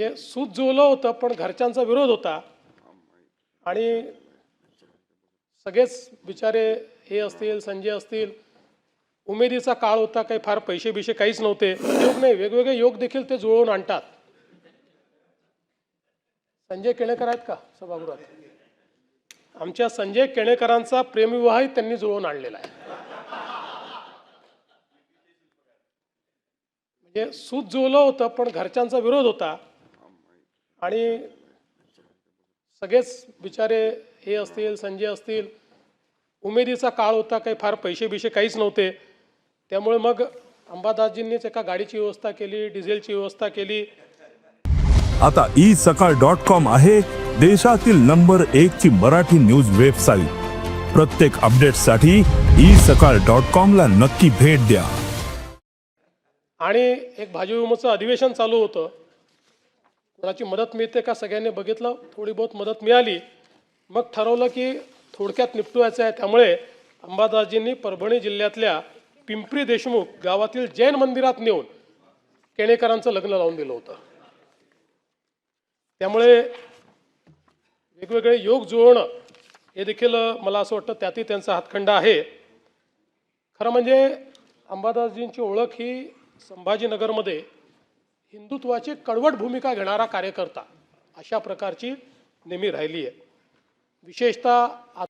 म्हणजे सूत जुळलं होतं पण घरच्यांचा विरोध होता. आणि सगळेच बिचारे हे असतील संजय असतील उमेदीचा काळ होता काही फार पैसे बिशे काहीच नव्हते. योग नाही वेगवेगळे योग देखील ते जुळवून आणतात. संजय केणेकर आहेत का सभागृहात? आमच्या संजय केणेकरांचा प्रेमविवाहही त्यांनी जुळवून आणलेला आहे. म्हणजे सूत जुळलं होतं पण घरच्यांचा विरोध होता. आणि सगळेच बिचारे हे असतील संजय असतील उमेदीचा काळ होता काही फार पैसे बिशे काहीच नव्हते. त्यामुळे मग अंबादासजींनीच एका गाडीची व्यवस्था केली डिझेलची व्यवस्था केली. आता ई सकाळ डॉट कॉम आहे देशातील नंबर एक ची मराठी न्यूज वेबसाईट. प्रत्येक अपडेटसाठी ई सकाळ डॉट कॉम ला नक्की भेट द्या. आणि एक भाजी विमोचं अधिवेशन चालू होतं. कोणाची मदत मिळते का? सगळ्यांनी बघितलं थोडी बहुत मदत मिळाली. मग ठरवलं की थोडक्यात निपटवायचं आहे. त्यामुळे अंबादासजींनी परभणी जिल्ह्यातल्या पिंपरी देशमुख गावातील जैन मंदिरात नेऊन केणेकरांचं लग्न लावून दिलं होतं. त्यामुळे वेगवेगळे योग जुळवणं हे देखील मला असं वाटतं त्यातही त्यांचा हातखंडा आहे. खरं म्हणजे अंबादासजींची ओळख ही संभाजीनगरमध्ये हिंदुत्वाची कडवट भूमिका घेणारा कार्यकर्ता अशा प्रकारची नेहमी राहिली आहे विशेषतः आ-